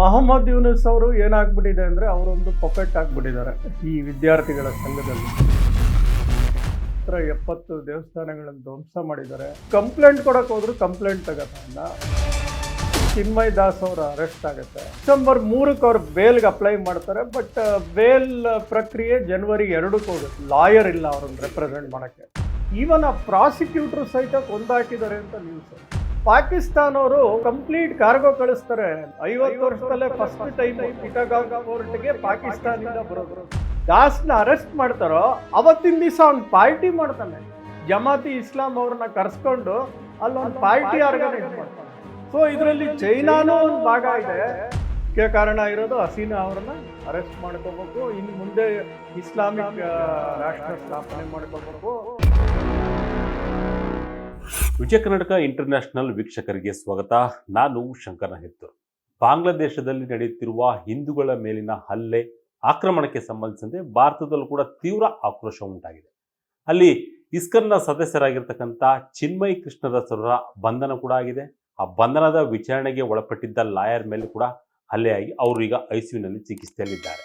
ಮೊಹಮ್ಮದ್ ಯೂನಿಸ್ ಅವರು ಏನಾಗ್ಬಿಟ್ಟಿದೆ ಅಂದರೆ ಅವರೊಂದು ಪೊಕೆಟ್ ಆಗಿಬಿಟ್ಟಿದ್ದಾರೆ ಈ ವಿದ್ಯಾರ್ಥಿಗಳ ಸಂಘದಲ್ಲಿ. ಹತ್ರ ಎಪ್ಪತ್ತು ದೇವಸ್ಥಾನಗಳನ್ನು ಧ್ವಂಸ ಮಾಡಿದ್ದಾರೆ. ಕಂಪ್ಲೇಂಟ್ ಕೊಡಕ್ಕೆ ಹೋದ್ರು ಕಂಪ್ಲೇಂಟ್ ತಗೋತಾಯಿಲ್ಲ ಚಿನ್ಮಯ್ ದಾಸ್ ಅವರು ಅರೆಸ್ಟ್ ಆಗುತ್ತೆ. ಡಿಸೆಂಬರ್ ಮೂರಕ್ಕೆ ಅವ್ರು ಬೇಲ್ಗೆ ಅಪ್ಲೈ ಮಾಡ್ತಾರೆ, ಬಟ್ ಬೇಲ್ ಪ್ರಕ್ರಿಯೆ ಜನವರಿ ಎರಡಕ್ಕೆ ಹೋಗುತ್ತೆ. ಲಾಯರ್ ಇಲ್ಲ ಅವ್ರನ್ನ ರೆಪ್ರೆಸೆಂಟ್ ಮಾಡೋಕ್ಕೆ. ಈವನ್ ಆ ಪ್ರಾಸಿಕ್ಯೂಟರ್ ಸಹಿತ ಕೊಂದಾಕಿದ್ದಾರೆ ಅಂತ ನ್ಯೂಸ್ ಪಾಕಿಸ್ತಾನ ಅವರು ಕಂಪ್ಲೀಟ್ ಕಾರ್ಗೋ ಕಳಿಸ್ತಾರೆ. ಐವತ್ತು ವರ್ಷದಲ್ಲೇ ಫಸ್ಟ್ ಟೈಮ್ ಇಟಗಾಂಗ್ ಕೋರ್ಟ್ಗೆ ಪಾಕಿಸ್ತಾನದಿಂದ ಬರೋದು. ದಾಸ್ನ ಅರೆಸ್ಟ್ ಮಾಡ್ತಾರೋ ಅವತ್ತಿನ ದಿವಸ ಅವ್ನು ಪಾರ್ಟಿ ಮಾಡ್ತಾನೆ. ಜಮಾತಿ ಇಸ್ಲಾಂ ಅವ್ರನ್ನ ಕರೆಸ್ಕೊಂಡು ಅಲ್ಲೊಂದು ಪಾರ್ಟಿ ಆರ್ಗನೈಸ್ ಮಾಡ್ತಾನೆ. ಸೊ ಇದರಲ್ಲಿ ಚೈನಾನೂ ಒಂದು ಭಾಗ ಇದೆ. ಮುಖ್ಯ ಕಾರಣ ಇರೋದು ಹಸೀನಾ ಅವ್ರನ್ನ ಅರೆಸ್ಟ್ ಮಾಡ್ಕೋಬೇಕು. ಇನ್ನು ಮುಂದೆ ಇಸ್ಲಾಮಿಕ್ ರಾಷ್ಟ್ರ ಸ್ಥಾಪನೆ ಮಾಡ್ಕೋಬೇಕು. ವಿಜಯ ಕರ್ನಾಟಕ ಇಂಟರ್ನ್ಯಾಷನಲ್ ವೀಕ್ಷಕರಿಗೆ ಸ್ವಾಗತ. ನಾನು ಶಂಕರನ ಹೆತ್ತೂರು ಬಾಂಗ್ಲಾದೇಶದಲ್ಲಿ ನಡೆಯುತ್ತಿರುವ ಹಿಂದೂಗಳ ಮೇಲಿನ ಹಲ್ಲೆ ಆಕ್ರಮಣಕ್ಕೆ ಸಂಬಂಧಿಸಿದಂತೆ ಭಾರತದಲ್ಲೂ ಕೂಡ ತೀವ್ರ ಆಕ್ರೋಶ ಉಂಟಾಗಿದೆ. ಅಲ್ಲಿ ಇಸ್ಕರ್ನ ಸದಸ್ಯರಾಗಿರ್ತಕ್ಕಂಥ ಚಿನ್ಮಯ್ ಕೃಷ್ಣದಾಸರ ಬಂಧನ ಕೂಡ ಆಗಿದೆ. ಆ ಬಂಧನದ ವಿಚಾರಣೆಗೆ ಒಳಪಟ್ಟಿದ್ದ ಲಾಯರ್ ಮೇಲೆ ಕೂಡ ಹಲ್ಲೆಯಾಗಿ ಅವರು ಈಗ ಐಸಿಯುನಲ್ಲಿ ಚಿಕಿತ್ಸೆಯಲ್ಲಿದ್ದಾರೆ.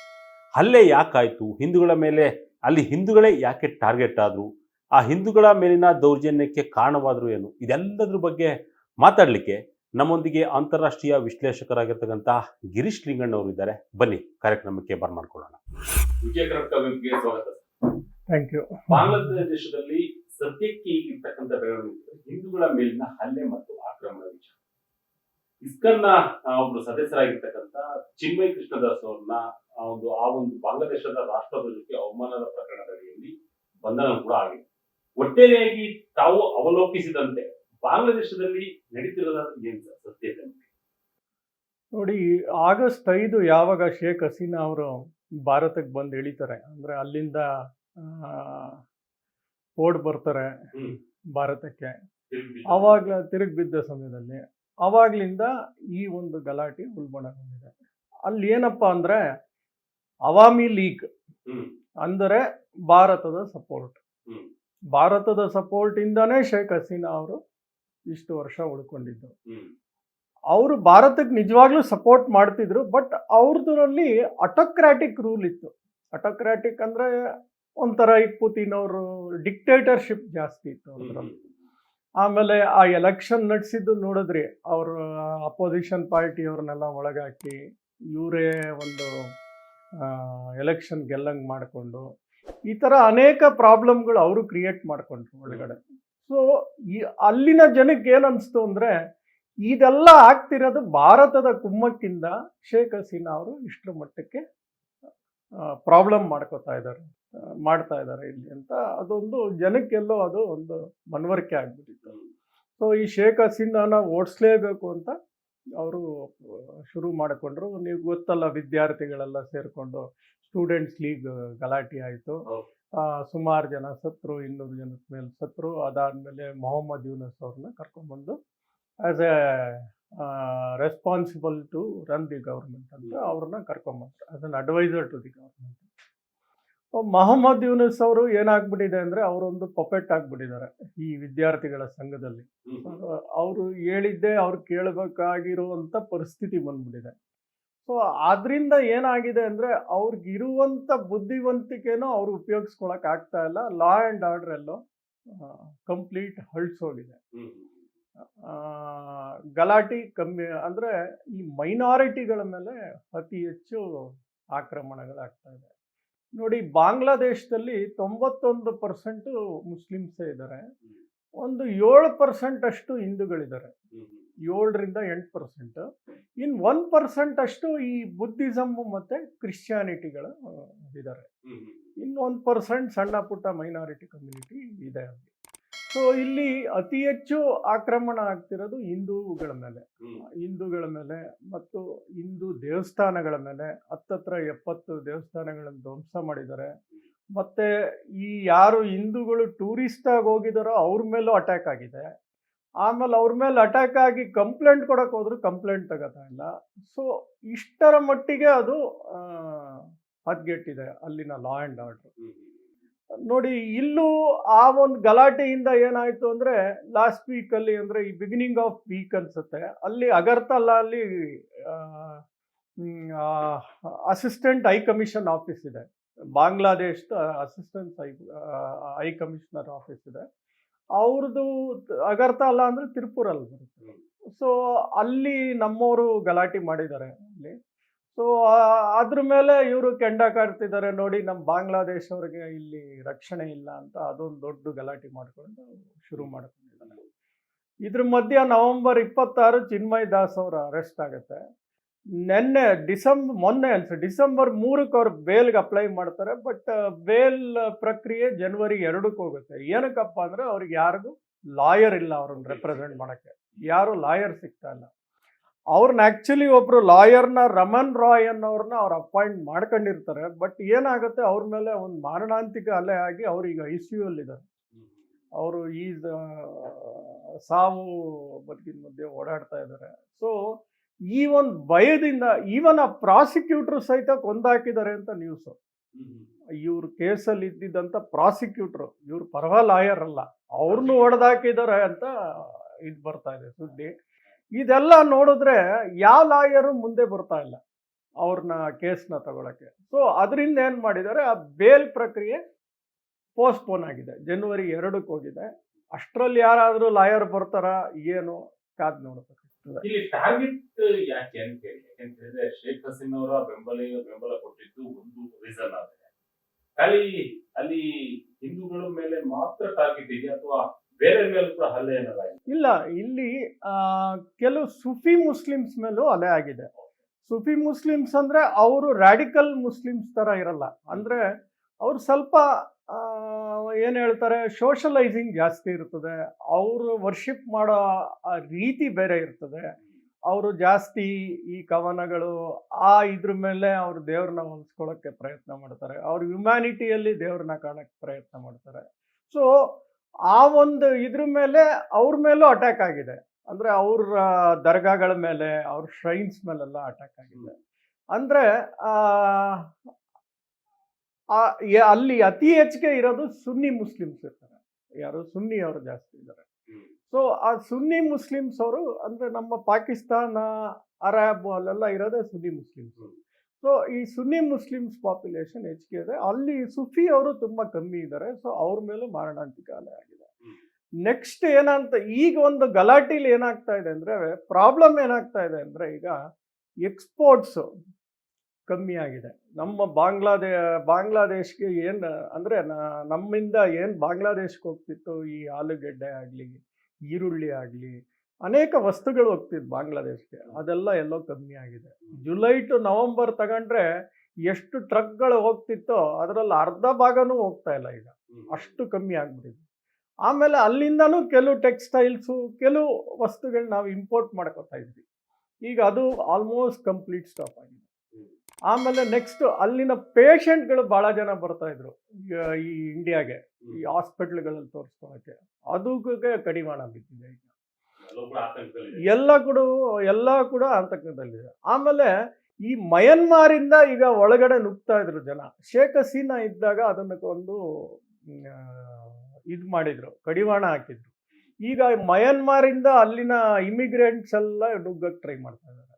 ಹಲ್ಲೆ ಯಾಕಾಯಿತು? ಹಿಂದೂಗಳ ಮೇಲೆ, ಅಲ್ಲಿ ಹಿಂದೂಗಳೇ ಯಾಕೆ ಟಾರ್ಗೆಟ್ ಆದರು? ಆ ಹಿಂದೂಗಳ ಮೇಲಿನ ದೌರ್ಜನ್ಯಕ್ಕೆ ಕಾರಣವಾದರೂ ಏನು? ಇದೆಲ್ಲದ್ರ ಬಗ್ಗೆ ಮಾತಾಡಲಿಕ್ಕೆ ನಮ್ಮೊಂದಿಗೆ ಅಂತಾರಾಷ್ಟ್ರೀಯ ವಿಶ್ಲೇಷಕರಾಗಿರ್ತಕ್ಕಂಥ ಗಿರೀಶ್ ಲಿಂಗಣ್ಣ ಅವರು ಇದ್ದಾರೆ. ಬನ್ನಿ ಕಾರ್ಯಕ್ರಮಕ್ಕೆ ಬರ್ಮಾಡ್ಕೊಳ್ಳೋಣ ವಿಜಯ ಕರ್ನಾಟಕ ಸ್ವಾಗತ. ಥ್ಯಾಂಕ್ ಯು ಬಾಂಗ್ಲಾದೇಶದಲ್ಲಿ ಸದ್ಯಕ್ಕೆ ಈಗಿರ್ತಕ್ಕಂಥ ಬೆಳವಣಿಗೆ ಹಿಂದೂಗಳ ಮೇಲಿನ ಹಲ್ಲೆ ಮತ್ತು ಆಕ್ರಮಣ ವಿಚಾರ. ಇಸ್ಕನ್ನ ಆ, ಒಬ್ರು ಸದಸ್ಯರಾಗಿರ್ತಕ್ಕಂಥ ಚಿನ್ಮಯ್ ಕೃಷ್ಣದಾಸ್ ಅವ್ರನ್ನ ಒಂದು ಆ ಒಂದು ಬಾಂಗ್ಲಾದೇಶದ ರಾಷ್ಟ್ರಧ್ವಜಕ್ಕೆ ಅವಮಾನದ ಪ್ರಕರಣದಡಿಯಲ್ಲಿ ಬಂಧನ ಕೂಡ ಆಗಿದೆ. ಒಟ್ಟಾರೆಯಾಗಿ ತಾವು ಅವಲೋಕಿಸಿದಂತೆ ಬಾಂಗ್ಲಾದೇಶದಲ್ಲಿ ನಡೀತಿರೋದ ಏನ್ ನೋಡಿ ಆಗಸ್ಟ್ ಐದು ಯಾವಾಗ ಶೇಖ್ ಹಸೀನಾ ಅವರು ಭಾರತಕ್ಕೆ ಬಂದು ಇಳಿತಾರೆ ಅಂದರೆ ಅಲ್ಲಿಂದ ಓಡ್ ಬರ್ತಾರೆ ಭಾರತಕ್ಕೆ. ಅವಾಗ ತಿರುಗಿ ಬಿದ್ದ ಸಮಯದಲ್ಲಿ ಅವಾಗ್ಲಿಂದ ಈ ಒಂದು ಗಲಾಟೆ ಉಲ್ಬಣಗೊಂಡಿದೆ. ಅಲ್ಲಿ ಏನಪ್ಪ ಅಂದರೆ ಅವಾಮಿ ಲೀಗ್. ಅಂದರೆ ಭಾರತದ ಸಪೋರ್ಟ್. ಭಾರತದ ಸಪೋರ್ಟ್ ಇಂದಾನೇ ಶೇಖ್ ಹಸೀನಾ ಅವರು ಇಷ್ಟು ವರ್ಷ ಉಳ್ಕೊಂಡಿದ್ದು. ಅವರು ಭಾರತಕ್ಕೆ ನಿಜವಾಗ್ಲೂ ಸಪೋರ್ಟ್ ಮಾಡ್ತಿದ್ರು ಬಟ್ ಅವ್ರದ್ರಲ್ಲಿ ಅಟೋಕ್ರಾಟಿಕ್ ರೂಲ್ ಇತ್ತು. ಅಟೋಕ್ರಾಟಿಕ್ ಅಂದ್ರೆ ಒಂಥರ ಈಗ ಪುತಿನ್ ಅವರು ಡಿಕ್ಟೇಟರ್ಶಿಪ್ ಜಾಸ್ತಿ ಇತ್ತು ಅವ್ರದ್ರಲ್ಲಿ. ಆಮೇಲೆ ಆ ಎಲೆಕ್ಷನ್ ನಡೆಸಿದ್ದು ನೋಡಿದ್ರಿ ಅವರು ಅಪೋಸಿಷನ್ ಪಾರ್ಟಿಯವ್ರನ್ನೆಲ್ಲ ಒಳಗಾಕಿ ಇವರೇ ಒಂದು ಎಲೆಕ್ಷನ್ ಗೆಲ್ಲಂಗೆ ಮಾಡಿಕೊಂಡು ಈ ಥರ ಅನೇಕ ಪ್ರಾಬ್ಲಮ್ಗಳು ಅವರು ಕ್ರಿಯೇಟ್ ಮಾಡ್ಕೊಂಡ್ರು ಒಳಗಡೆ. ಸೊ ಈ ಅಲ್ಲಿನ ಜನಕ್ಕೆ ಏನನ್ನಿಸ್ತು ಅಂದರೆ ಇದೆಲ್ಲ ಆಗ್ತಿರೋದು ಭಾರತದ ಕುಮ್ಮಕ್ಕಿಂದ ಶೇಖ್ ಹಸೀನಾ ಅವರು ಇಷ್ಟರ ಮಟ್ಟಕ್ಕೆ ಪ್ರಾಬ್ಲಮ್ ಮಾಡ್ಕೋತಾ ಇದ್ದಾರೆ ಮಾಡ್ತಾ ಇದ್ದಾರೆ ಇಲ್ಲಿ ಅಂತ ಅದೊಂದು ಜನಕ್ಕೆಲ್ಲೋ ಅದು ಒಂದು ಮನವರಿಕೆ ಆಗ್ಬಿಟ್ಟಿತ್ತು. ಸೊ ಈ ಶೇಖ್ ಹಸೀನಾನ ಓಡಿಸ್ಲೇಬೇಕು ಅಂತ ಅವರು ಶುರು ಮಾಡಿಕೊಂಡ್ರು. ನೀವು ಗೊತ್ತಲ್ಲ ವಿದ್ಯಾರ್ಥಿಗಳೆಲ್ಲ ಸೇರಿಕೊಂಡು ಸ್ಟೂಡೆಂಟ್ಸ್ ಲೀಗ್ ಗಲಾಟೆ ಆಯಿತು. ಸುಮಾರು ಜನ ಸತ್ರು ಇನ್ನೂರು ಜನದ ಮೇಲೆ ಸತ್ರು ಅದಾದಮೇಲೆ ಮೊಹಮ್ಮದ್ ಯೂನಸ್ ಅವ್ರನ್ನ ಕರ್ಕೊಂಡ್ಬಂದು as a responsible to run the government ಅಂತ ಅವ್ರನ್ನ ಕರ್ಕೊಂಬಂದ್ರು. As an adviser to the government Mohammad Yunus ಅವರು ಏನಾಗ್ಬಿಟ್ಟಿದೆ ಅಂದರೆ ಅವರೊಂದು ಪೊಪೆಟ್ ಆಗಿಬಿಟ್ಟಿದ್ದಾರೆ ಈ ವಿದ್ಯಾರ್ಥಿಗಳ ಸಂಘದಲ್ಲಿ. ಅವರು ಹೇಳಿದ್ದೆ ಅವ್ರು ಕೇಳಬೇಕಾಗಿರುವಂಥ ಪರಿಸ್ಥಿತಿ ಬಂದ್ಬಿಟ್ಟಿದೆ. ಸೊ ಅದರಿಂದ ಏನಾಗಿದೆ ಅಂದರೆ ಅವ್ರಿಗಿರುವಂಥ ಬುದ್ಧಿವಂತಿಕೆನೂ ಅವ್ರು ಉಪಯೋಗಿಸ್ಕೊಳಕ್ ಆಗ್ತಾ ಇಲ್ಲ. ಲಾ ಆ್ಯಂಡ್ ಆರ್ಡರ್ ಎಲ್ಲೋ ಕಂಪ್ಲೀಟ್ ಹಳ್ಸೋಗಿದೆ ಗಲಾಟೆ ಕಮ್ಮಿ, ಅಂದರೆ ಈ ಮೈನಾರಿಟಿಗಳ ಮೇಲೆ ಅತಿ ಹೆಚ್ಚು ಆಕ್ರಮಣಗಳಾಗ್ತಾ ಇದೆ. ನೋಡಿ, ಬಾಂಗ್ಲಾದೇಶದಲ್ಲಿ ತೊಂಬತ್ತೊಂದು ಪರ್ಸೆಂಟು ಮುಸ್ಲಿಮ್ಸೇ ಇದ್ದಾರೆ. ಒಂದು ಏಳು ಪರ್ಸೆಂಟ್ ಅಷ್ಟು ಹಿಂದೂಗಳಿದ್ದಾರೆ. ಏಳರಿಂದ ಎಂಟು ಪರ್ಸೆಂಟ್. ಇನ್ನು ಒನ್ ಪರ್ಸೆಂಟ್ ಅಷ್ಟು ಈ ಬುದ್ಧಿಸಮ್ ಮತ್ತು ಕ್ರಿಶ್ಚಿಯಾನಿಟಿಗಳು ಇದ್ದಾರೆ ಇನ್ನು ಒಂದು ಪರ್ಸೆಂಟ್ ಸಣ್ಣ ಪುಟ್ಟ ಮೈನಾರಿಟಿ ಕಮ್ಯುನಿಟಿ ಇದೆ ಅಲ್ಲಿ. ಸೊ ಇಲ್ಲಿ ಅತಿ ಹೆಚ್ಚು ಆಕ್ರಮಣ ಆಗ್ತಿರೋದು ಹಿಂದೂಗಳ ಮೇಲೆ. ಹಿಂದೂಗಳ ಮೇಲೆ ಮತ್ತು ಹಿಂದೂ ದೇವಸ್ಥಾನಗಳ ಮೇಲೆ. ಹತ್ತತ್ರ ಎಪ್ಪತ್ತು ದೇವಸ್ಥಾನಗಳನ್ನು ಧ್ವಂಸ ಮಾಡಿದ್ದಾರೆ. ಮತ್ತು ಈ ಯಾರು ಹಿಂದೂಗಳು ಟೂರಿಸ್ಟಾಗಿ ಹೋಗಿದಾರೋ ಅವ್ರ ಮೇಲೂ ಅಟ್ಯಾಕ್ ಆಗಿದೆ. ಆಮೇಲೆ ಅವ್ರ ಮೇಲೆ ಅಟ್ಯಾಕ್ ಆಗಿ ಕಂಪ್ಲೇಂಟ್ ಕೊಡಕ್ಕೆ ಹೋದ್ರು ಕಂಪ್ಲೇಂಟ್ ತಗೋತಾ ಇಲ್ಲ. ಸೊ ಇಷ್ಟರ ಮಟ್ಟಿಗೆ ಅದು ಹದ್ಗೆಟ್ಟಿದೆ ಅಲ್ಲಿನ ಲಾ ಆ್ಯಂಡ್ ಆರ್ಡರ್ ನೋಡಿ ಇಲ್ಲೂ ಆ ಒಂದು ಗಲಾಟೆಯಿಂದ ಏನಾಯ್ತು ಅಂದ್ರೆ ಲಾಸ್ಟ್ ವೀಕ್ ಅಲ್ಲಿ ಅಂದ್ರೆ ಈ ಬಿಗಿನಿಂಗ್ ಆಫ್ ವೀಕ್ ಅನ್ಸುತ್ತೆ. ಅಲ್ಲಿ ಅಗರ್ತಲ್ಲ ಅಲ್ಲಿ ಅಸಿಸ್ಟೆಂಟ್ ಹೈ ಕಮಿಷನ್ ಆಫೀಸ್ ಇದೆ. ಬಾಂಗ್ಲಾದೇಶದ assistant high high commissioner office ಇದೆ. ಅವ್ರದ್ದು ಅಗರ್ತಲ್ಲ ಅಂದ್ರೆ ತಿರುಪುರಲ್ಲಿ ಬರುತ್ತೆ. ಸೊ ಅಲ್ಲಿ ನಮ್ಮವರು ಗಲಾಟೆ ಮಾಡಿದ್ದಾರೆ ಅಲ್ಲಿ. ಸೊ ಅದ್ರ ಮೇಲೆ ಇವರು ಕೆಂಡ ಕಾಡ್ತಿದ್ದಾರೆ ನೋಡಿ ನಮ್ಮ ಬಾಂಗ್ಲಾದೇಶ ಅವ್ರಿಗೆ ಇಲ್ಲಿ ರಕ್ಷಣೆ ಇಲ್ಲ ಅಂತ ಅದೊಂದು ದೊಡ್ಡ ಗಲಾಟೆ ಮಾಡ್ಕೊಂಡು ಶುರು ಮಾಡ್ಕೊಂಡಿದ್ದಾರೆ. ಇದ್ರ ಮಧ್ಯ ನವೆಂಬರ್ ಇಪ್ಪತ್ತಾರು ಚಿನ್ಮಯ್ ದಾಸ್ ಅವರ ಅರೆಸ್ಟ್ ಆಗುತ್ತೆ. ನಿನ್ನೆ ಡಿಸೆಂಬರ್ ಮೊನ್ನೆ ಅನ್ಸುತ್ತೆ ಡಿಸೆಂಬರ್ ಮೂರಕ್ಕೆ ಅವ್ರು ಬೇಲ್ಗೆ ಅಪ್ಲೈ ಮಾಡ್ತಾರೆ ಬಟ್ ಬೇಲ್ ಪ್ರಕ್ರಿಯೆ ಜನವರಿ ಎರಡಕ್ಕೆ ಹೋಗುತ್ತೆ. ಏನಕ್ಕಪ್ಪ ಅಂದ್ರೆ ಅವ್ರಿಗೆ ಯಾರಿಗೂ ಲಾಯರ್ ಇಲ್ಲ ಅವ್ರನ್ನ ರೆಪ್ರೆಸೆಂಟ್ ಮಾಡೋಕ್ಕೆ. ಯಾರು ಲಾಯರ್ ಸಿಗ್ತಾ ಇಲ್ಲ. ಅವ್ರನ್ನ ಆ್ಯಕ್ಚುಲಿ ಒಬ್ರು ಲಾಯರ್ನ ರಮನ್ ರಾಯ್ ಅನ್ನೋರನ್ನ ಅವ್ರು ಅಪಾಯಿಂಟ್ ಮಾಡ್ಕೊಂಡಿರ್ತಾರೆ ಬಟ್ ಏನಾಗುತ್ತೆ ಅವ್ರ ಮೇಲೆ ಒಂದು ಮಾರಣಾಂತಿಕ ಅಲೆ ಆಗಿ ಈಗ ಐ ಸಿ ಯು ಅಲ್ಲಿದ್ದಾರೆ ಅವರು ಈ ಸಾವು ಬದುಕಿನ ಮಧ್ಯೆ ಓಡಾಡ್ತಾ ಇದ್ದಾರೆ ಸೊ ಈ ಒಂದು ಭಯದಿಂದ ಈವನ್ ಆ ಪ್ರಾಸಿಕ್ಯೂಟರ್ ಸಹಿತ ಕೊಂದಾಕಿದ್ದಾರೆ ಅಂತ ನ್ಯೂಸು ಇವ್ರ ಕೇಸಲ್ಲಿ ಇದ್ದಿದ್ದಂಥ ಪ್ರಾಸಿಕ್ಯೂಟ್ರು ಇವ್ರ ಪರವ ಲಾಯರ್ ಅಲ್ಲ ಅವ್ರನ್ನೂ ಹೊಡೆದಾಕಿದ್ದಾರೆ ಅಂತ ಇದು ಬರ್ತಾ ಇದೆ ಸುದ್ದಿ. ಇದೆಲ್ಲ ನೋಡಿದ್ರೆ ಯಾವ ಲಾಯರು ಮುಂದೆ ಬರ್ತಾ ಇಲ್ಲ ಅವ್ರನ್ನ ಕೇಸ್ನ ತಗೊಳಕ್ಕೆ. ಸೊ ಅದರಿಂದ ಏನು ಮಾಡಿದ್ದಾರೆ ಆ ಬೇಲ್ ಪ್ರಕ್ರಿಯೆ ಪೋಸ್ಟ್ಪೋನ್ ಆಗಿದೆ. ಜನವರಿ ಎರಡಕ್ಕೆ ಹೋಗಿದೆ ಅಷ್ಟರಲ್ಲಿ ಯಾರಾದರೂ ಲಾಯರ್ ಬರ್ತಾರಾ ಏನು ಕಾದ್ ನೋಡ್ಬೇಕು. ಇಲ್ಲಿ ಟಾರ್ಗೆಟ್ ಯಾಕೆ ಅಂತ ಹೇಳಿ ಯಾಕಂತ ಹೇಳಿದ್ರೆ ಶೇಖ್ ಹಸೀನ್ ಅವರ ಬೆಂಬಲ ಬೆಂಬಲ ಕೊಟ್ಟಿದ್ದು ಒಂದು ರೀಸನ್ ಆಗಿದೆ. ಖಾಲಿ ಅಲ್ಲಿ ಹಿಂದೂಗಳ ಮೇಲೆ ಮಾತ್ರ ಟಾರ್ಗೆಟ್ ಇದೆ ಅಥವಾ ಬೇರೆ ಮೇಲೆ ಕೂಡ ಹಲ್ಲೆ ಏನಾಗಿದೆ ಇಲ್ಲ ಇಲ್ಲಿ ಆ, ಕೆಲವು ಸುಫಿ ಮುಸ್ಲಿಮ್ಸ್ ಮೇಲೂ ಅಲೆ ಆಗಿದೆ. ಸುಫಿ ಮುಸ್ಲಿಮ್ಸ್ ಅಂದ್ರೆ ಅವರು ರ್ಯಾಡಿಕಲ್ ಮುಸ್ಲಿಮ್ಸ್ ತರ ಇರಲ್ಲ. ಅಂದ್ರೆ ಅವ್ರು ಸ್ವಲ್ಪ ಏನ್ ಹೇಳ್ತಾರೆ ಸೋಷಲೈಸಿಂಗ್ ಜಾಸ್ತಿ ಇರ್ತದೆ. ಅವರು ವರ್ಷಿಪ್ ಮಾಡೋ ರೀತಿ ಬೇರೆ ಇರ್ತದೆ. ಅವರು ಜಾಸ್ತಿ ಈ ಕವನಗಳು, ಆ ಇದ್ರ ಮೇಲೆ ಅವರು ದೇವ್ರನ್ನ ಹೊಲಿಸ್ಕೊಳ್ಳೋಕ್ಕೆ ಪ್ರಯತ್ನ ಮಾಡ್ತಾರೆ. ಅವ್ರ ಹ್ಯುಮ್ಯಾನಿಟಿಯಲ್ಲಿ ದೇವ್ರನ್ನ ಕಾಣಕ್ಕೆ ಪ್ರಯತ್ನ ಮಾಡ್ತಾರೆ. ಸೊ ಆ ಒಂದು ಇದ್ರ ಮೇಲೆ ಅವ್ರ ಮೇಲೂ ಅಟ್ಯಾಕ್ ಆಗಿದೆ. ಅಂದರೆ ಅವ್ರ ದರ್ಗಾಗಳ ಮೇಲೆ, ಅವ್ರ ಶ್ರೈನ್ಸ್ ಮೇಲೆಲ್ಲ ಅಟ್ಯಾಕ್ ಆಗಿದೆ. ಅಂದರೆ ಅಲ್ಲಿ ಅತಿ ಹೆಚ್ಚಿಗೆ ಇರೋದು ಸುನ್ನಿ ಮುಸ್ಲಿಮ್ಸ್ ಇರ್ತಾರೆ. ಯಾರು? ಸುನ್ನಿ ಅವರು ಜಾಸ್ತಿ ಇದ್ದಾರೆ. ಸೊ ಆ ಸುನ್ನಿ ಮುಸ್ಲಿಮ್ಸ್ ಅವರು ಅಂದ್ರೆ ನಮ್ಮ ಪಾಕಿಸ್ತಾನ ಅರಬ್ ಅಲ್ಲೆಲ್ಲ ಇರೋದೇ ಸುನ್ನಿ ಮುಸ್ಲಿಮ್ಸ್. ಸೊ ಈ ಸುನ್ನಿ ಮುಸ್ಲಿಮ್ಸ್ ಪಾಪ್ಯುಲೇಷನ್ ಹೆಚ್ಚಿಗೆ ಇದೆ. ಅಲ್ಲಿ ಸುಫಿ ಅವರು ತುಂಬಾ ಕಮ್ಮಿ ಇದ್ದಾರೆ. ಸೊ ಅವ್ರ ಮೇಲೂ ಮಾರಣಾಂತಿಕ ಅಲೆ ಆಗಿದೆ. ನೆಕ್ಸ್ಟ್ ಏನಂತ ಈಗ ಒಂದು ಗಲಾಟೆಲಿ ಏನಾಗ್ತಾ ಇದೆ ಅಂದ್ರೆ ಪ್ರಾಬ್ಲಮ್ ಏನಾಗ್ತಾ ಇದೆ ಅಂದ್ರೆ ಈಗ ಎಕ್ಸ್ಪೋರ್ಟ್ಸ್ ಕಮ್ಮಿ ಆಗಿದೆ. ನಮ್ಮ ಬಾಂಗ್ಲಾದೇ, ಬಾಂಗ್ಲಾದೇಶ್ಗೆ ಏನು, ಅಂದರೆ ನಮ್ಮಿಂದ ಏನು ಬಾಂಗ್ಲಾದೇಶಕ್ಕೆ ಹೋಗ್ತಿತ್ತು ಈ ಆಲೂಗಡ್ಡೆ ಆಗಲಿ, ಈರುಳ್ಳಿ ಆಗಲಿ, ಅನೇಕ ವಸ್ತುಗಳು ಹೋಗ್ತಿತ್ತು ಬಾಂಗ್ಲಾದೇಶ್ಗೆ. ಅದೆಲ್ಲ ಎಲ್ಲೋ ಕಮ್ಮಿ ಆಗಿದೆ. ಜುಲೈ ಟು ನವಂಬರ್ ತಗೊಂಡ್ರೆ ಎಷ್ಟು ಟ್ರಕ್ಗಳು ಹೋಗ್ತಿತ್ತೋ ಅದರಲ್ಲಿ ಅರ್ಧ ಭಾಗನೂ ಹೋಗ್ತಾ ಇಲ್ಲ ಈಗ. ಅಷ್ಟು ಕಮ್ಮಿ ಆಗ್ಬಿಟ್ಟಿದೆ. ಆಮೇಲೆ ಅಲ್ಲಿಂದನೂ ಕೆಲವು ಟೆಕ್ಸ್ಟೈಲ್ಸು, ಕೆಲವು ವಸ್ತುಗಳು ನಾವು ಇಂಪೋರ್ಟ್ ಮಾಡ್ಕೋತಾ ಇದ್ವಿ. ಈಗ ಅದು ಆಲ್ಮೋಸ್ಟ್ ಕಂಪ್ಲೀಟ್ ಸ್ಟಾಪ್ ಆಗಿದೆ. ಆಮೇಲೆ ನೆಕ್ಸ್ಟ್ ಅಲ್ಲಿನ ಪೇಷಂಟ್ಗಳು ಭಾಳ ಜನ ಬರ್ತಾ ಇದ್ರು ಈ- ಇಂಡಿಯಾಗೆ ಈ ಹಾಸ್ಪಿಟ್ಲ್ಗಳಲ್ಲಿ ತೋರಿಸ್ಕೊಳಕ್ಕೆ. ಅದಕ್ಕೆ ಕಡಿವಾಣ ಬಿದ್ದಿದೆ ಈಗ. ಎಲ್ಲ ಕೂಡ ಎಲ್ಲ ಕೂಡ ಆತಂಕದಲ್ಲಿದೆ. ಆಮೇಲೆ ಈ ಮಯನ್ಮಾರಿಂದ ಈಗ ಒಳಗಡೆ ನುಗ್ತಾ ಇದ್ರು ಜನ. ಶೇಖ್ ಹಸೀನಾ ಇದ್ದಾಗ ಅದನ್ನ ಒಂದು ಇದು ಮಾಡಿದ್ರು ಕಡಿವಾಣ ಹಾಕಿದ್ರು. ಈಗ ಮಯನ್ಮಾರಿಂದ ಅಲ್ಲಿನ ಇಮಿಗ್ರೆಂಟ್ಸ್ ಎಲ್ಲ ನುಗ್ಗಕ್ಕೆ ಟ್ರೈ ಮಾಡ್ತಾ ಇದ್ದಾರೆ.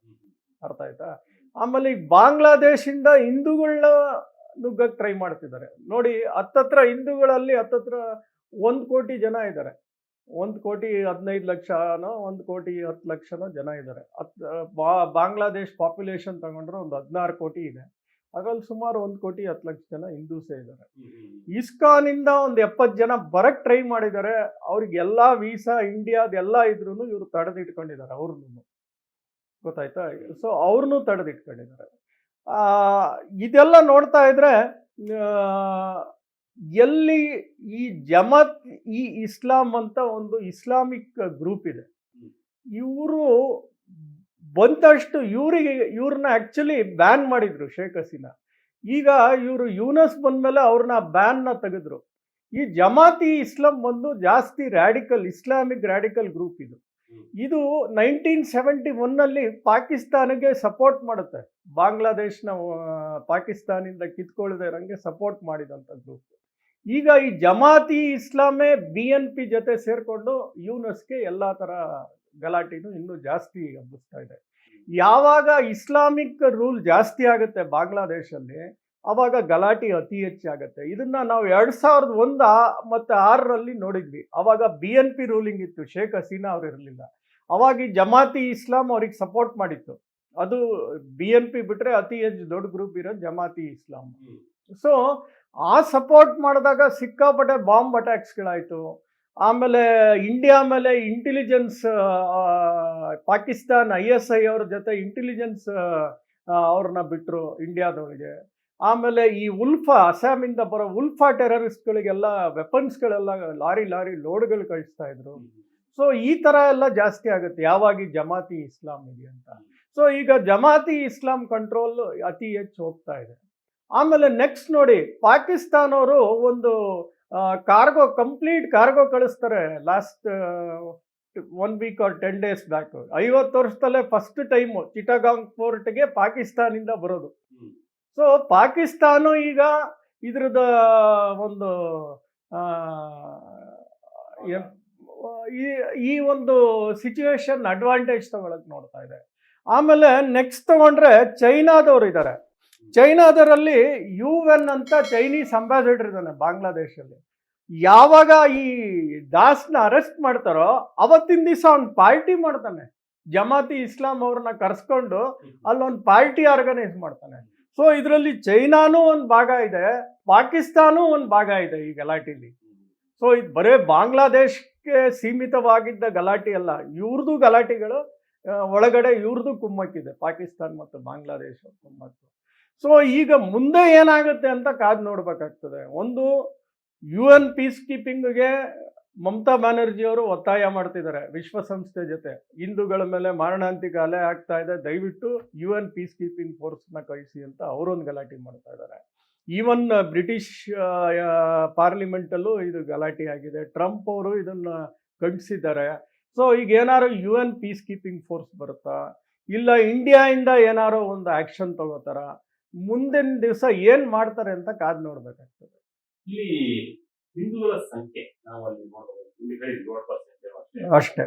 ಅರ್ಥ ಆಯ್ತಾ? ಆಮೇಲೆ ಈಗ ಬಾಂಗ್ಲಾದೇಶಿಂದ ಹಿಂದೂಗಳನ್ನ ನುಗ್ಗಕ್ಕೆ ಟ್ರೈ ಮಾಡ್ತಿದ್ದಾರೆ. ನೋಡಿ ಹತ್ತತ್ರ ಹಿಂದೂಗಳಲ್ಲಿ ಹತ್ತತ್ರ ಒಂದು ಕೋಟಿ ಜನ ಇದ್ದಾರೆ. ಒಂದು ಕೋಟಿ ಹದಿನೈದು ಲಕ್ಷನೋ ಒಂದು ಕೋಟಿ ಹತ್ತು ಲಕ್ಷನೋ ಜನ ಇದ್ದಾರೆ. ಹತ್ ಬಾ ಬಾಂಗ್ಲಾದೇಶ್ ಪಾಪ್ಯುಲೇಷನ್ ತಗೊಂಡ್ರೆ ಒಂದು ಹದಿನಾರು ಕೋಟಿ ಇದೆ. ಅದರಲ್ಲಿ ಸುಮಾರು ಒಂದು ಕೋಟಿ ಹತ್ತು ಲಕ್ಷ ಜನ ಹಿಂದೂಸೇ ಇದ್ದಾರೆ. ಇಸ್ಕಾನಿಂದ ಒಂದು ಎಪ್ಪತ್ತು ಜನ ಬರಕ್ಕೆ ಟ್ರೈ ಮಾಡಿದ್ದಾರೆ. ಅವ್ರಿಗೆಲ್ಲ ವೀಸಾ ಇಂಡಿಯಾದ ಎಲ್ಲ ಇದ್ರೂ ಇವರು ತಡೆದಿಟ್ಕೊಂಡಿದ್ದಾರೆ ಅವ್ರನ್ನೂ. ಗೊತ್ತಾಯ್ತಾ? ಸೊ ಅವ್ರನ್ನೂ ತಡೆದಿಟ್ಕೊಂಡಿದ್ದಾರೆ. ಇದೆಲ್ಲ ನೋಡ್ತಾ ಇದ್ರೆ ಎಲ್ಲಿ ಈ ಜಮಾತ್, ಈ ಇಸ್ಲಾಂ ಅಂತ ಒಂದು ಇಸ್ಲಾಮಿಕ್ ಗ್ರೂಪ್ ಇದೆ. ಇವರು ಬಂದಷ್ಟು ಇವರಿಗೆ, ಇವ್ರನ್ನ ಆ್ಯಕ್ಚುಲಿ ಬ್ಯಾನ್ ಮಾಡಿದ್ರು ಶೇಖ್ ಹಸೀನಾ. ಈಗ ಇವರು ಯೂನಸ್ ಬಂದಮೇಲೆ ಅವ್ರನ್ನ ಬ್ಯಾನ್ನ ತೆಗೆದ್ರು. ಈ ಜಮಾತಿ ಇಸ್ಲಾಂ ಒಂದು ಜಾಸ್ತಿ ರ್ಯಾಡಿಕಲ್ ಇಸ್ಲಾಮಿಕ್ ರ್ಯಾಡಿಕಲ್ ಗ್ರೂಪ್ ಇದು. ಇದು ನೈನ್ಟೀನ್ ಸೆವೆಂಟಿ ಒನ್ನಲ್ಲಿ ಪಾಕಿಸ್ತಾನಿಗೆ ಸಪೋರ್ಟ್ ಮಾಡುತ್ತೆ. ಬಾಂಗ್ಲಾದೇಶ್ನ ಪಾಕಿಸ್ತಾನಿಂದ ಕಿತ್ಕೊಳ್ಳದೆ ಇರಂಗೆ ಸಪೋರ್ಟ್ ಮಾಡಿದಂಥ ಗ್ರೂಪ್ ಈಗ ಈ Jamaati Islami B N P ಜೊತೆ ಸೇರಿಕೊಂಡು ಯೂನಸ್ಗೆ ಎಲ್ಲ ಥರ ಗಲಾಟೆನೂ ಇನ್ನೂ ಜಾಸ್ತಿ ಹಬ್ಬಿಸ್ತಾ ಇದೆ. ಯಾವಾಗ ಇಸ್ಲಾಮಿಕ್ ರೂಲ್ ಜಾಸ್ತಿ ಆಗುತ್ತೆ ಬಾಂಗ್ಲಾದೇಶಲ್ಲಿ ಅವಾಗ ಗಲಾಟೆ ಅತಿ ಹೆಚ್ಚಾಗುತ್ತೆ. ಇದನ್ನ ನಾವು ಎರಡ್ ಸಾವಿರದ ಒಂದ ಮತ್ತೆ ಆರರಲ್ಲಿ ನೋಡಿದ್ವಿ. ಅವಾಗ ಬಿ ಎನ್ ಪಿ ರೂಲಿಂಗ್ ಇತ್ತು ಶೇಖ್ ಹಸೀನಾ ಅವ್ರು ಇರಲಿಲ್ಲ. ಅವಾಗ ಜಮಾತಿ ಇಸ್ಲಾಂ ಅವ್ರಿಗೆ ಸಪೋರ್ಟ್ ಮಾಡಿತ್ತು. ಅದು ಬಿ ಎನ್ ಪಿ ಬಿಟ್ರೆ ಅತಿ ಹೆಚ್ಚು ದೊಡ್ಡ ಗ್ರೂಪ್ ಇರೋದು ಜಮಾತಿ ಇಸ್ಲಾಂ. ಸೊ ಆ ಸಪೋರ್ಟ್ ಮಾಡಿದಾಗ ಸಿಕ್ಕಾಪಟ್ಟೆ ಬಾಂಬ್ ಅಟ್ಯಾಕ್ಸ್ಗಳಾಯಿತು ಆಮೇಲೆ ಇಂಡಿಯಾ ಮೇಲೆ intelligence Pakistan I S I ಅವ್ರ ಜೊತೆ ಇಂಟೆಲಿಜೆನ್ಸ್ ಅವ್ರನ್ನ ಬಿಟ್ಟರು ಇಂಡಿಯಾದೊಳಗೆ ಆಮೇಲೆ ಈ ಉಲ್ಫಾ, ಅಸ್ಸಾಮಿಂದ ಬರೋ ಉಲ್ಫಾ ಟೆರರಿಸ್ಟ್ಗಳಿಗೆಲ್ಲ ವೆಪನ್ಸ್ಗಳೆಲ್ಲ ಲಾರಿ ಲಾರಿ ಲೋಡ್ಗಳು ಕಳಿಸ್ತಾ ಇದ್ರು. ಸೊ ಈ ಥರ ಎಲ್ಲ ಜಾಸ್ತಿ ಆಗುತ್ತೆ. ಯಾವಾಗಿ ಜಮಾತಿ ಇಸ್ಲಾಂ ಇದೆ ಅಂತ. ಸೊ ಈಗ ಜಮಾತಿ ಇಸ್ಲಾಂ ಕಂಟ್ರೋಲ್ ಅತಿ ಹೆಚ್ಚು ಹೋಗ್ತಾ ಇದೆ. ಆಮೇಲೆ ನೆಕ್ಸ್ಟ್ ನೋಡಿ, ಪಾಕಿಸ್ತಾನವರು ಒಂದು ಕಾರ್ಗೋ ಕಂಪ್ಲೀಟ್ ಕಾರ್ಗೋ ಕಳಿಸ್ತಾರೆ. Last one week or ten days back ಐವತ್ತು ವರ್ಷದಲ್ಲೇ ಫಸ್ಟ್ ಟೈಮು ಚಿಟಗಾಂಗ್ ಪೋರ್ಟ್ಗೆ ಪಾಕಿಸ್ತಾನಿಂದ ಬರೋದು. ಸೊ ಪಾಕಿಸ್ತಾನ ಈಗ ಇದ್ರದ ಒಂದು ಈ ಒಂದು ಸಿಚುವೇಶನ್ ಅಡ್ವಾಂಟೇಜ್ ತಗೊಳಕ್ ನೋಡ್ತಾ ಇದೆ. ಆಮೇಲೆ ನೆಕ್ಸ್ಟ್ ತಗೊಂಡ್ರೆ ಚೈನಾದವ್ರು ಇದ್ದಾರೆ ಚೈನಾದರಲ್ಲಿ ಯು ಎನ್ ಅಂತ ಚೈನೀಸ್ ಅಂಬಾಸಿಡರ್ ಇದ್ದಾನೆ ಬಾಂಗ್ಲಾದೇಶಲ್ಲಿ. ಯಾವಾಗ ಈ ದಾಸ್ನ ಅರೆಸ್ಟ್ ಮಾಡ್ತಾರೋ ಅವತ್ತಿನ ದಿವಸ ಅವ್ನು ಪಾರ್ಟಿ ಮಾಡ್ತಾನೆ. ಜಮಾತಿ ಇಸ್ಲಾಂ ಅವ್ರನ್ನ ಕರೆಸ್ಕೊಂಡು ಅಲ್ಲೊಂದು ಪಾರ್ಟಿ ಆರ್ಗನೈಸ್ ಮಾಡ್ತಾನೆ. ಸೊ ಇದರಲ್ಲಿ ಚೈನಾನೂ ಒಂದು ಭಾಗ ಇದೆ, ಪಾಕಿಸ್ತಾನೂ ಒಂದು ಭಾಗ ಇದೆ ಈ ಗಲಾಟೆಲಿ. ಸೊ ಇದು ಬರೇ ಬಾಂಗ್ಲಾದೇಶಕ್ಕೆ ಸೀಮಿತವಾಗಿದ್ದ ಗಲಾಟೆ ಅಲ್ಲ ಇವ್ರದ್ದು ಗಲಾಟೆಗಳು ಒಳಗಡೆ ಇವ್ರದ್ದು ಕುಮ್ಮಕ್ಕಿದೆ, ಪಾಕಿಸ್ತಾನ ಮತ್ತು ಬಾಂಗ್ಲಾದೇಶ ಕುಮ್ಮಕ್ಕು. ಸೊ ಈಗ ಮುಂದೆ ಏನಾಗುತ್ತೆ ಅಂತ ಕಾದು ನೋಡಬೇಕಾಗ್ತದೆ. ಒಂದು ಯು ಎನ್ ಪೀಸ್ ಕೀಪಿಂಗ್ಗೆ ಮಮತಾ ಬ್ಯಾನರ್ಜಿ ಅವರು ಒತ್ತಾಯ ಮಾಡ್ತಿದ್ದಾರೆ ವಿಶ್ವಸಂಸ್ಥೆ ಜೊತೆ. ಹಿಂದೂಗಳ ಮೇಲೆ ಮಾರಣಾಂತಿಕ ಅಲೆ ಆಗ್ತಾ ಇದೆ. ದಯವಿಟ್ಟು ಯು ಎನ್ ಪೀಸ್ ಕೀಪಿಂಗ್ ಫೋರ್ಸ್ನ ಕಳಿಸಿ ಅಂತ ಅವರೊಂದು ಗಲಾಟೆ ಮಾಡ್ತಾ ಇದ್ದಾರೆ. ಈವನ್ ಬ್ರಿಟಿಷ್ ಪಾರ್ಲಿಮೆಂಟಲ್ಲೂ ಇದು ಗಲಾಟೆ ಆಗಿದೆ. ಟ್ರಂಪ್ ಅವರು ಇದನ್ನ ಖಂಡಿಸಿದ್ದಾರೆ. ಸೊ ಈಗ ಏನಾರು U N piece keeping force ಬರುತ್ತಾ? ಇಲ್ಲ ಇಂಡಿಯಾಯಿಂದ ಏನಾರೋ ಒಂದು ಆಕ್ಷನ್ ತಗೋತಾರ? ಮುಂದಿನ ದಿವಸ ಏನು ಮಾಡ್ತಾರೆ ಅಂತ ಕಾದು ನೋಡಬೇಕಾಗ್ತದೆ. ಹಿಂದೂಗಳ ಸಂಖ್ಯೆ ನಾವು ಅಲ್ಲಿ ನೋಡಬಹುದು ಇಲ್ಲಿ ಹೇಳಿ ಏಳು ಪರ್ಸೆಂಟ್ ಅಷ್ಟೇ.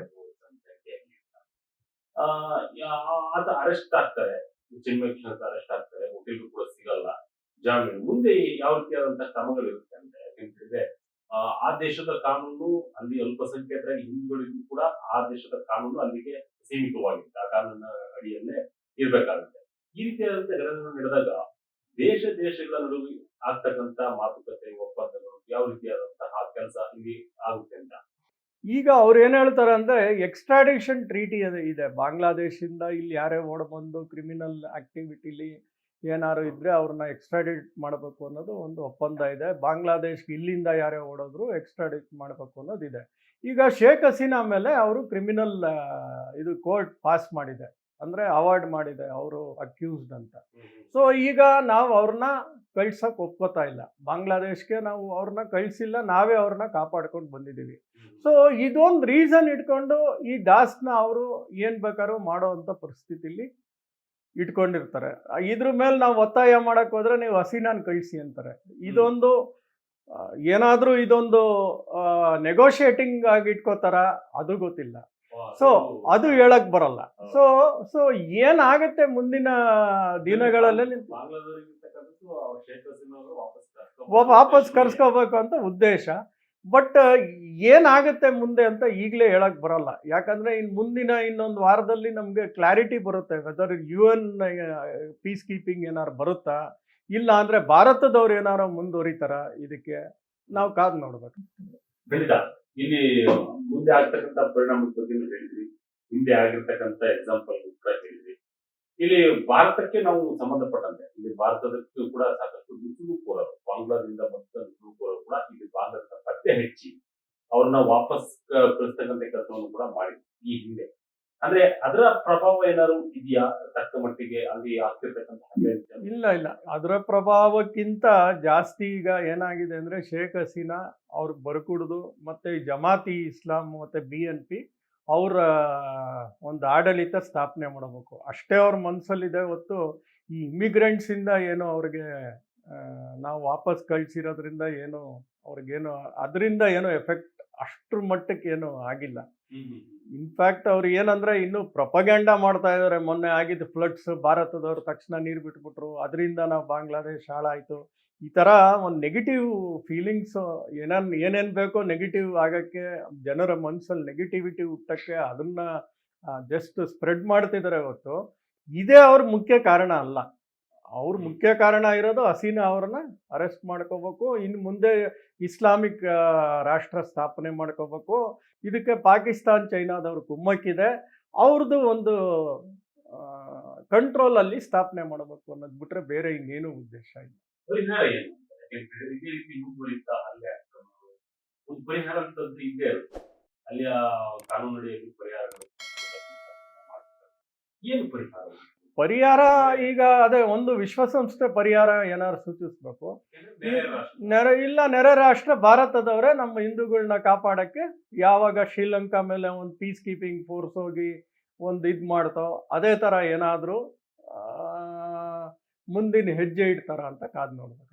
ಆತ ಅರೆಸ್ಟ್ ಆಗ್ತಾರೆ. ಚಿನ್ಮಯಕೃಷ್ಣ ಅರೆಸ್ಟ್ ಆಗ್ತಾರೆ. ವಕೀಲರು ಕೂಡ ಸಿಗಲ್ಲ. ಜಾಮೀನು. ಮುಂದೆ ಯಾವ ರೀತಿಯಾದಂತಹ ಕ್ರಮಗಳಿರುತ್ತೆ ಅಂತ ಯಾಕೆಂತಂದ್ರೆ ಆ, ಆ ದೇಶದ ಕಾನೂನು ಅಲ್ಲಿ ಅಲ್ಪಸಂಖ್ಯಾತರಾಗಿ ಹಿಂದೂಗಳಿಗೂ ಕೂಡ ಆ ದೇಶದ ಕಾನೂನು ಅಲ್ಲಿಗೆ ಸೀಮಿತವಾಗಿತ್ತು ಆ ಕಾನೂನಿನ ಅಡಿಯಲ್ಲೇ ಇರ್ಬೇಕಾಗುತ್ತೆ. ಈ ರೀತಿಯಾದಂತಹ ಘಟನೆಗಳು ನಡೆದಾಗ ದೇಶ ದೇಶಗಳ ನಡುವೆ ಆಗ್ತಕ್ಕಂತ ಮಾತುಕತೆ ಒಪ್ಪಂದಗಳು ಯಾವ ರೀತಿಯಾದಂತಹ ಕೆಲಸ ಇಲ್ಲಿ ಆಗುತ್ತೆ ಅಂತ. ಈಗ ಅವ್ರು ಏನ್ ಹೇಳ್ತಾರೆ ಅಂದ್ರೆ ಎಕ್ಸ್ಟ್ರಾಡಿಷನ್ ಟ್ರೀಟಿ ಇದೆ. ಬಾಂಗ್ಲಾದೇಶದಿಂದ ಇಲ್ಲಿ ಯಾರೇ ಓಡಬಂದು ಕ್ರಿಮಿನಲ್ ಆಕ್ಟಿವಿಟಿಲಿ ಏನಾರು ಇದ್ರೆ ಅವ್ರನ್ನ ಎಕ್ಸ್ಟ್ರಾಡಿಟ್ ಮಾಡಬೇಕು ಅನ್ನೋದು ಒಂದು ಒಪ್ಪಂದ ಇದೆ. ಬಾಂಗ್ಲಾದೇಶ್ ಇಲ್ಲಿಂದ ಯಾರೇ ಓಡೋದ್ರು ಎಕ್ಸ್ಟ್ರಾಡಿಟ್ ಮಾಡಬೇಕು ಅನ್ನೋದು ಇದೆ. ಈಗ ಶೇಖ್ ಹಸೀನಾ ಮೇಲೆ ಅವರು ಕ್ರಿಮಿನಲ್ ಇದು ಕೋರ್ಟ್ ಪಾಸ್ ಮಾಡಿದೆ. ಅಂದ್ರೆ ಅವಾರ್ಡ್ ಮಾಡಿದೆ ಅವರು ಅಕ್ಯೂಸ್ಡ್ ಅಂತ. ಸೊ ಈಗ ನಾವು ಅವ್ರನ್ನ ಕಳ್ಸಕ್ ಒಪ್ಕೋತಾ ಇಲ್ಲ. ಬಾಂಗ್ಲಾದೇಶ್ಗೆ ನಾವು ಅವ್ರನ್ನ ಕಳಿಸಿಲ್ಲ ನಾವೇ ಅವ್ರನ್ನ ಕಾಪಾಡ್ಕೊಂಡು ಬಂದಿದ್ದೀವಿ ಸೊ ಇದೊಂದು ರೀಸನ್ ಇಟ್ಕೊಂಡು ಈ ದಾಸ್ನ ಅವರು ಏನ್ ಬೇಕಾದ್ರೂ ಮಾಡೋ ಅಂತ ಪರಿಸ್ಥಿತಿಲಿ ಇಟ್ಕೊಂಡಿರ್ತಾರೆ. ಇದ್ರ ಮೇಲೆ ನಾವು ಒತ್ತಾಯ ಮಾಡಕ್ ಹೋದ್ರೆ ನೀವು ಹಸಿನಾನ್ ಕಳಿಸಿ ಅಂತಾರೆ. ಇದೊಂದು ಏನಾದ್ರೂ ಇದೊಂದು ನೆಗೋಷಿಯೇಟಿಂಗ್ ಆಗಿ ಇಟ್ಕೋತಾರ ಅದು ಗೊತ್ತಿಲ್ಲ. ಸೊ ಅದು ಹೇಳಕ್ ಬರಲ್ಲ. ಸೊ ಸೊ ಏನಾಗತ್ತೆ ಮುಂದಿನ ದಿನಗಳಲ್ಲಿ ವಾಪಸ್ ಕರ್ಸ್ಕೋಬೇಕು ಅಂತ ಉದ್ದೇಶ. ಬಟ್ ಏನಾಗುತ್ತೆ ಮುಂದೆ ಅಂತ ಈಗಲೇ ಹೇಳಕ್ ಬರಲ್ಲ. ಯಾಕಂದ್ರೆ ಇನ್ ಮುಂದಿನ ಇನ್ನೊಂದು ವಾರದಲ್ಲಿ ನಮ್ಗೆ ಕ್ಲಾರಿಟಿ ಬರುತ್ತೆ. Whether U N piece keeping ಏನಾರು ಬರುತ್ತಾ? ಇಲ್ಲ ಅಂದ್ರೆ ಭಾರತದವ್ರು ಏನಾರು ಮುಂದುವರಿತಾರ? ಇದಕ್ಕೆ ನಾವು ಕಾದ್ ನೋಡ್ಬೇಕು. ಇಲ್ಲಿ ಮುಂದೆ ಆಗ್ತಕ್ಕಂಥ ಪರಿಣಾಮದ ಬಗ್ಗೆ ಹೇಳಿದ್ರಿ ಹಿಂದೆ ಆಗಿರ್ತಕ್ಕಂಥ ಎಕ್ಸಾಂಪಲ್ ಕೂಡ ಹೇಳಿದ್ರಿ ಇಲ್ಲಿ ಭಾರತಕ್ಕೆ ನಾವು ಸಂಬಂಧಪಟ್ಟಂತೆ, ಇಲ್ಲಿ ಭಾರತದಕ್ಕೂ ಕೂಡ ಸಾಕಷ್ಟು ನುಸುಳುಕೋರರು, ಬಾಂಗ್ಲಾದಿಂದ ಬಂದ ನುಸುಳುಕೋರರು ಕೂಡ ಇಲ್ಲಿ ಭಾರತದ ಪತ್ತೆ ಹೆಚ್ಚಿ ಅವ್ರನ್ನ ವಾಪಸ್ ಕಳಿಸ್ತಕ್ಕಂಥ ಕೆಲಸವನ್ನು ಕೂಡ ಮಾಡಿದ್ರು ಈ ಹಿಂದೆ. ಅಂದ್ರೆ ಅದರ ಪ್ರಭಾವ ಏನಾದ್ರು ಇದೆಯಾ? ತಕ್ಕ ಮಟ್ಟಿಗೆ ಅಲ್ಲಿ ಆಗ್ತಿರ್ತಕ್ಕಂಥ? ಇಲ್ಲ ಇಲ್ಲ. ಅದರ ಪ್ರಭಾವಕ್ಕಿಂತ ಜಾಸ್ತಿ ಈಗ ಏನಾಗಿದೆ ಅಂದ್ರೆ ಶೇಖ್ ಹಸೀನಾ ಅವ್ರು ಬರ್ಕುಡ್ದು ಮತ್ತೆ ಜಮಾತಿ ಇಸ್ಲಾಂ ಮತ್ತೆ ಬಿ ಎನ್ ಪಿ ಅವರ ಒಂದು ಆಡಳಿತ ಸ್ಥಾಪನೆ ಮಾಡಬೇಕು. ಅಷ್ಟೇ ಅವ್ರ ಮನಸ್ಸಲ್ಲಿದೆ ಹೊತ್ತು ಈ ಇಮಿಗ್ರೆಂಟ್ಸ್ ಇಂದ ಏನು ಅವ್ರಿಗೆ ನಾವು ವಾಪಸ್ ಕಳ್ಸಿರೋದ್ರಿಂದ ಏನು ಅವ್ರಿಗೇನು ಅದರಿಂದ ಏನೋ ಎಫೆಕ್ಟ್ ಅಷ್ಟ್ರ ಮಟ್ಟಕ್ಕೆ ಏನು ಆಗಿಲ್ಲ ಇನ್ಫ್ಯಾಕ್ಟ್ ಅವ್ರು ಏನಂದ್ರೆ ಇನ್ನು ಪ್ರೊಪಗ್ಯಾಂಡ ಮಾಡ್ತಾ ಇದ್ದಾರೆ ಮೊನ್ನೆ ಆಗಿದ್ದು ಫ್ಲಡ್ಸ್ ಭಾರತದವ್ರು ತಕ್ಷಣ ನೀರು ಬಿಟ್ಬಿಟ್ರು. ಅದರಿಂದ ನಾವು ಬಾಂಗ್ಲಾದೇಶ್ ಹಾಳಾಯ್ತು. ಈ ಥರ ಒಂದು ನೆಗೆಟಿವ್ ಫೀಲಿಂಗ್ಸ್ ಏನೇನ್ ಏನೇನು ಬೇಕೋ ನೆಗೆಟಿವ್ ಆಗಕ್ಕೆ ಜನರ ಮನಸ್ಸಲ್ಲಿ ನೆಗೆಟಿವಿಟಿ ಹುಟ್ಟಕ್ಕೆ ಅದನ್ನ ಜಸ್ಟ್ ಸ್ಪ್ರೆಡ್ ಮಾಡ್ತಿದ್ದಾರೆ ಹೊತ್ತು ಇದೇ ಅವ್ರ ಮುಖ್ಯ ಕಾರಣ ಅಲ್ಲ. ಅವ್ರ ಮುಖ್ಯ ಕಾರಣ ಇರೋದು ಹಸೀನಾ ಅವ್ರನ್ನ ಅರೆಸ್ಟ್ ಮಾಡ್ಕೋಬೇಕು. ಇನ್ನು ಮುಂದೆ ಇಸ್ಲಾಮಿಕ್ ರಾಷ್ಟ್ರ ಸ್ಥಾಪನೆ ಮಾಡ್ಕೋಬೇಕು. ಇದಕ್ಕೆ ಪಾಕಿಸ್ತಾನ್, ಚೈನಾದವ್ರ ಕುಮ್ಮಕ್ಕಿದೆ. ಅವ್ರದ್ದು ಒಂದು ಕಂಟ್ರೋಲಲ್ಲಿ ಸ್ಥಾಪನೆ ಮಾಡಬೇಕು ಅನ್ನೋದು ಬಿಟ್ರೆ ಬೇರೆ ಇನ್ನೇನು ಉದ್ದೇಶ ಇಲ್ಲ. ಪರಿಹಾರ? ಪರಿಹಾರ ಈಗ ಅದೇ ಒಂದು ವಿಶ್ವಸಂಸ್ಥೆ ಪರಿಹಾರ ಏನಾದ್ರು ಸೂಚಿಸ್ಬೇಕು? ನೆರೆ ಇಲ್ಲ ನೆರೆ ರಾಷ್ಟ್ರ ಭಾರತದವರೇ ನಮ್ಮ ಹಿಂದೂಗಳನ್ನ ಕಾಪಾಡಕ್ಕೆ ಯಾವಾಗ ಶ್ರೀಲಂಕಾ ಮೇಲೆ ಒಂದು ಪೀಸ್ ಕೀಪಿಂಗ್ ಫೋರ್ಸ್ ಹೋಗಿ ಒಂದು ಇದು ಮಾಡ್ತೋ ಅದೇ ಥರ ಏನಾದರೂ ಮುಂದಿನ ಹೆಜ್ಜೆ ಇಡ್ತಾರ ಅಂತ ಕಾದು ನೋಡ್ಬೇಕು?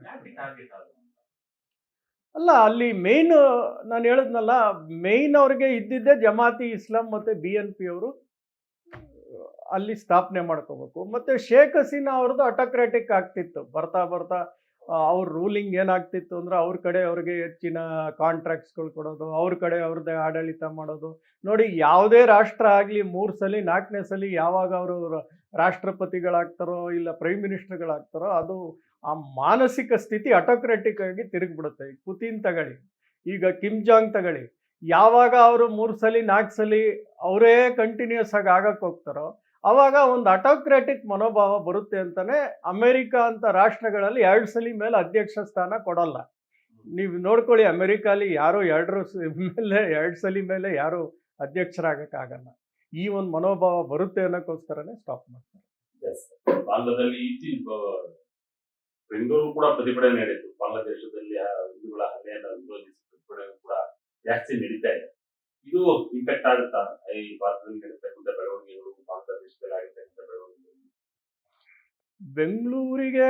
ಅಲ್ಲ ಅಲ್ಲಿ ಮೇನ್ ನಾನು ಹೇಳಿದ್ನಲ್ಲ ಮೇಯ್ನ್ ಅವ್ರಿಗೆ ಇದ್ದಿದ್ದೇ ಜಮಾತಿ ಇಸ್ಲಾಂ ಮತ್ತು ಬಿ ಎನ್ ಪಿ ಅವರು ಅಲ್ಲಿ ಸ್ಥಾಪನೆ ಮಾಡ್ಕೋಬೇಕು. ಮತ್ತು ಶೇಖ್ ಹಸೀನಾ ಅವ್ರದ್ದು ಅಟೋಕ್ರಾಟಿಕ್ ಆಗ್ತಿತ್ತು. ಬರ್ತಾ ಬರ್ತಾ ಅವ್ರ ರೂಲಿಂಗ್ ಏನಾಗ್ತಿತ್ತು ಅಂದ್ರೆ ಅವ್ರ ಕಡೆ ಅವ್ರಿಗೆ ಹೆಚ್ಚಿನ ಕಾಂಟ್ರಾಕ್ಟ್ಸ್ಗಳು ಕೊಡೋದು, ಅವ್ರ ಕಡೆ ಅವ್ರದ್ದೇ ಆಡಳಿತ ಮಾಡೋದು. ನೋಡಿ, ಯಾವುದೇ ರಾಷ್ಟ್ರ ಆಗಲಿ ಮೂರು ಸಲ, ನಾಲ್ಕನೇ ಸಲ ಯಾವಾಗ ಅವರು ರಾಷ್ಟ್ರಪತಿಗಳಾಗ್ತಾರೋ ಇಲ್ಲ ಪ್ರೈಮ್ ಮಿನಿಸ್ಟರ್ಗಳಾಗ್ತಾರೋ ಅದು ಆ ಮಾನಸಿಕ ಸ್ಥಿತಿ ಅಟೋಕ್ರೆಟಿಕ್ ಆಗಿ ತಿರುಗಿಬಿಡುತ್ತೆ. ಈಗ ಪುತಿನ್ ತಗೊಳ್ಳಿ, ಈಗ ಕಿಮ್ ಜಾಂಗ್ ತಗೊಳ್ಳಿ, ಯಾವಾಗ ಅವರು ಮೂರು ಸಲ, ನಾಲ್ಕು ಸಲ ಅವರೇ ಕಂಟಿನ್ಯೂಸ್ ಆಗಿ ಆಗಕ್ಕೆ ಹೋಗ್ತಾರೋ ಅವಾಗ ಒಂದು ಅಟೋಕ್ರೆಟಿಕ್ ಮನೋಭಾವ ಬರುತ್ತೆ ಅಂತಾನೆ ಅಮೆರಿಕ ಅಂತ ರಾಷ್ಟ್ರಗಳಲ್ಲಿ ಎರಡು ಸಲ ಮೇಲೆ ಅಧ್ಯಕ್ಷ ಸ್ಥಾನ ಕೊಡಲ್ಲ. ನೀವು ನೋಡ್ಕೊಳ್ಳಿ ಅಮೆರಿಕಾಲಿ ಯಾರು ಎರಡರ ಮೇಲೆ, ಎರಡು ಸಲ ಮೇಲೆ ಯಾರು ಅಧ್ಯಕ್ಷರಾಗಕ್ಕಾಗಲ್ಲ ಈ ಒಂದು ಮನೋಭಾವ ಬರುತ್ತೆ ಅನ್ನೋಕ್ಕೋಸ್ಕರನೇ ಸ್ಟಾಪ್ ಮಾಡ್ತಾರೆ. ಬೆಂಗಳೂರು ಕೂಡ ಪ್ರತಿಭಟನೆ ನಡೆಯಿತು. ಬಾಂಗ್ಲಾದೇಶದಲ್ಲಿ ವಿರೋಧಿಸಿ ಕೂಡ ಜಾಸ್ತಿ ನಡೀತಾ ಇದೆ. ಇದು ಇಂಪ್ಯಾಕ್ಟ್ ಆಗುತ್ತಾ? ಈ ಭಾರತದಲ್ಲಿ ನಡೀತಕ್ಕಂಥ ಬೆಳವಣಿಗೆಗಳು ಬಾಂಗ್ಲಾದೇಶದಲ್ಲಿ ಆಗಿರ್ತಕ್ಕಂಥ ಬೆಳವಣಿಗೆಗಳು ಬೆಂಗಳೂರಿಗೆ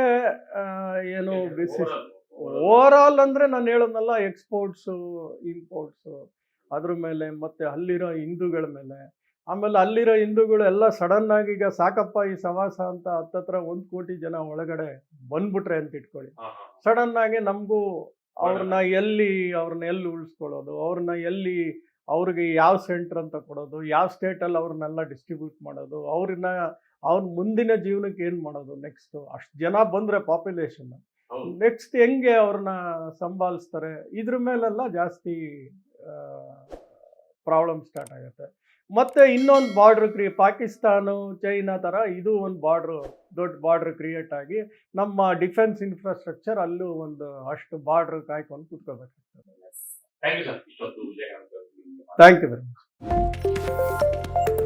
ಏನು ಬಿಸಿ ಓವರ್ ಆಲ್ ಅಂದರೆ ನಾನು ಹೇಳೋದಲ್ಲ ಎಕ್ಸ್ಪೋರ್ಟ್ಸು ಇಂಪೋರ್ಟ್ಸು ಅದ್ರ ಮೇಲೆ ಮತ್ತೆ ಅಲ್ಲಿರೋ ಹಿಂದೂಗಳ ಮೇಲೆ. ಆಮೇಲೆ ಅಲ್ಲಿರೋ ಹಿಂದೂಗಳು ಎಲ್ಲ ಸಡನ್ ಆಗಿ ಈಗ ಸಾಕಪ್ಪ ಈ ಸವಾಸ ಅಂತ ಹತ್ತತ್ರ ಒಂದು ಕೋಟಿ ಜನ ಒಳಗಡೆ ಬಂದ್ಬಿಟ್ರೆ ಅಂತ ಇಟ್ಕೊಳ್ಳಿ. ಸಡನ್ ಆಗಿ ನಮಗೂ ಅವ್ರನ್ನ ಎಲ್ಲಿ ಅವ್ರನ್ನ ಎಲ್ಲಿ ಉಳಿಸ್ಕೊಳ್ಳೋದು ಅವ್ರನ್ನ ಎಲ್ಲಿ ಅವ್ರಿಗೆ ಯಾವ ಸೆಂಟ್ರ್ ಅಂತ ಕೊಡೋದು ಯಾವ ಸ್ಟೇಟಲ್ಲಿ ಅವ್ರನ್ನೆಲ್ಲ ಡಿಸ್ಟ್ರಿಬ್ಯೂಟ್ ಮಾಡೋದು ಅವ್ರನ್ನ ಅವ್ರ ಮುಂದಿನ ಜೀವನಕ್ಕೆ ಏನು ಮಾಡೋದು ನೆಕ್ಸ್ಟ್ ಅಷ್ಟು ಜನ ಬಂದರೆ ಪಾಪ್ಯುಲೇಷನ್. ನೆಕ್ಸ್ಟ್ ಹೆಂಗೆ ಅವ್ರನ್ನ ಸಂಭಾಲಿಸ್ತಾರೆ? ಇದ್ರ ಮೇಲೆಲ್ಲ ಜಾಸ್ತಿ ಪ್ರಾಬ್ಲಮ್ ಸ್ಟಾರ್ಟ್ ಆಗುತ್ತೆ. ಮತ್ತೆ ಇನ್ನೊಂದು ಬಾರ್ಡ್ರ್ ಕ್ರಿಯೇ ಪಾಕಿಸ್ತಾನ ಚೈನಾ ಥರ ಇದು ಒಂದು ಬಾರ್ಡ್ರು ದೊಡ್ಡ ಬಾರ್ಡ್ರ್ ಕ್ರಿಯೇಟ್ ಆಗಿ ನಮ್ಮ ಡಿಫೆನ್ಸ್ ಇನ್ಫ್ರಾಸ್ಟ್ರಕ್ಚರ್ ಅಲ್ಲೂ ಒಂದು ಅಷ್ಟು ಬಾರ್ಡ್ರ್ ಕಾಯ್ಕೊಂಡು ಕೂತ್ಕೋಬೇಕಾಗ್ತದೆ ಥ್ಯಾಂಕ್ ಯು ವೆರಿ ಮಚ್